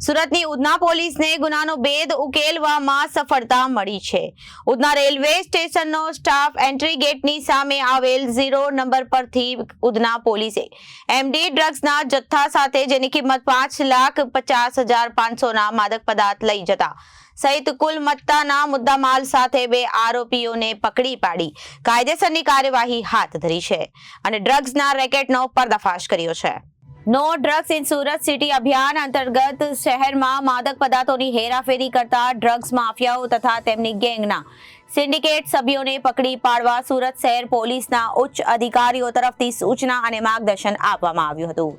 સુરતની ઉધના પોલીસને ગુનાનો ભેદ ઉકેલવામાં સફળતા મળી છે. ઉધના રેલવે સ્ટેશનનો સ્ટાફ એન્ટ્રી ગેટની સામે આવેલ ઝીરો નંબર પરથી ઉધના પોલીસે એમડી ડ્રગ્સના જથ્થા સાથે જેની કિંમત પાંચ લાખ પચાસ હજાર પાંચસોના માદક પદાર્થ લઈ જતા સહિત કુલ મત્તાના મુદ્દામાલ સાથે બે આરોપીઓને પકડી પાડી. કાયદેસરની કાર્યવાહી હાથ ધરી છે અને ડ્રગ્સના રેકેટનો પર્દાફાશ કર્યો છે. No drugs in Surat city અભિયાન અંતર્ગત શહેરમાં માદક પદાર્થોની હેરાફેરી કરતા ડ્રગ્સ માફિયાઓ તથા તેમની ગેંગના. સિન્ડિકેટ સભ્યોને પકડી પાડવા સુરત શહેર પોલીસના ઉચ્ચ અધિકારીઓ તરફથી સૂચના અને માર્ગદર્શન આપવામાં આવ્યું હતું.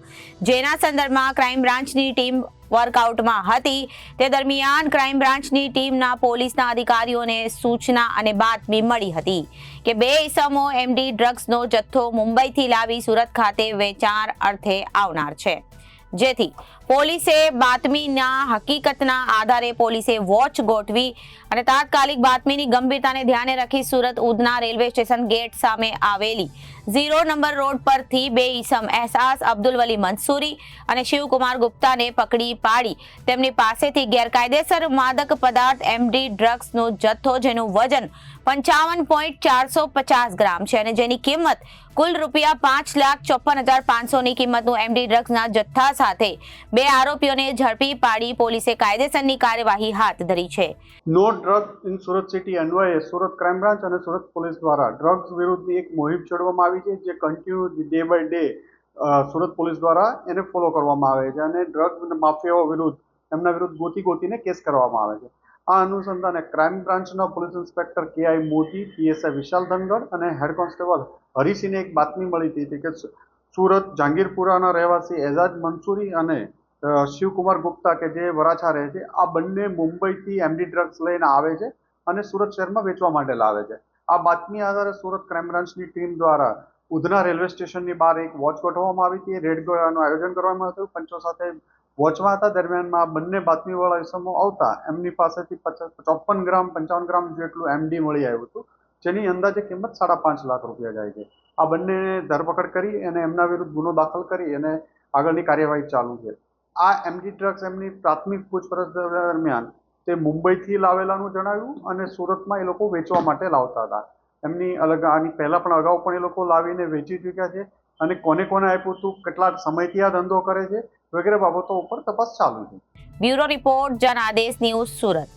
જેના સંદર્ભમાં ક્રાઇમ બ્રાન્ચની ટીમ વર્કઆઉટમાં હતી. તે દરમિયાન ક્રાઇમ બ્રાન્ચની ટીમના પોલીસના અધિકારીઓને સૂચના અને બાતમી મળી હતી કે બે ઇસમો એમડી ડ્રગ્સનો જથ્થો મુંબઈથી લાવી સુરત ખાતે વેચાણ અર્થે આવનાર છે. જેથી પોલીસે બાતમીના હકીકતના આધારે પોલીસે વોચ ગોઠવી અને તાત્કાલિક બાતમીની ગંભીરતાને ધ્યાને રાખી Surat Udhna railway station gate સામે આવેલી ઝીરો નંબર રોડ પરથી બે ઈસમ એહસાસ, અબ્દુલ વલી મંસૂરી અને શિવકુમાર ગુપ્તાને પકડી પાડી. તેમની પાસેથી ગેરકાયદેસર માદક પદાર્થ એમડી ડ્રગ્સનો જથ્થો જેનું વજન પંચાવન પોઈન્ટ ચારસો પચાસ ગ્રામ છે અને જેની કિંમત કુલ રૂપિયા પાંચ લાખ ચોપન હજાર પાંચસોની કિંમતનું એમડી ડ્રગ્સના જથ્થા સાથે બે આરોપીઓને ઝડપી પાડી પોલીસે કાયદેસરની કાર્યવાહી હાથ ધરી છે. No drug in Surat city અન્વયે સુરત ક્રાઇમ બ્રાન્ચ અને સુરત પોલીસ દ્વારા ડ્રગ્સ વિરુદ્ધની એક મુહિમ છોડવામાં આવી છે જે continue day by day Surat police દ્વારા એને ફોલો કરવામાં આવે છે અને ડ્રગ માફિયાઓ વિરુદ્ધ એમના વિરુદ્ધ ગોતી ગોતીને કેસ કરવામાં આવે છે. આ અનુસંધાને ક્રાઇમ બ્રાન્ચના police inspector K I Modi PSI Vishal Dhangar અને હેડ કોન્સ્ટેબલ હરીસિંહને એક બાતમી મળી હતી કે સુરત, જહાંગીરપુરાના રહેવાસી એઝાજ મંસૂરી અને શિવકુમાર ગુપ્તા કે જે વરાછા રહે છે, આ બંને મુંબઈથી એમડી ડ્રગ્સ લઈને આવે છે અને સુરત શહેરમાં વેચવા માટે લાવે છે. આ બાતમી આધારે સુરત ક્રાઇમ બ્રાન્ચની ટીમ દ્વારા ઉધના રેલવે સ્ટેશનની બહાર એક વોચ ગોઠવવામાં આવી હતી. રેડ ગોળાનું આયોજન કરવામાં હતું. પંચો સાથે વોચમાં હતા દરમિયાનમાં આ બંને બાતમીવાળા ઇસમો આવતા એમની પાસેથી પચાસ ચોપન ગ્રામ, પંચાવન ગ્રામ જેટલું એમડી મળી આવ્યું હતું. જેની અંદાજે કિંમત સાડા પાંચ લાખ રૂપિયા જાય છે. આ બંને ધરપકડ કરી અને એમના વિરુદ્ધ ગુનો દાખલ કરી અને આગળની કાર્યવાહી ચાલુ છે. આ એમડી ડ્રગ્સ એમની પ્રાથમિક પૂછપરછ દરમિયાન તે મુંબઈથી લાવેલાનું જણાવ્યું અને સુરતમાં એ લોકો વેચવા માટે લાવતા હતા. એમની અલગ આની પહેલાં પણ અગાઉ પણ એ લોકો લાવીને વેચી ચૂક્યા છે અને કોને કોને આપ્યું હતું કેટલા સમયથી આ ધંધો કરે છે વગેરે બાબતો ઉપર તપાસ ચાલુ છે. Bureau report Janadesh news Surat.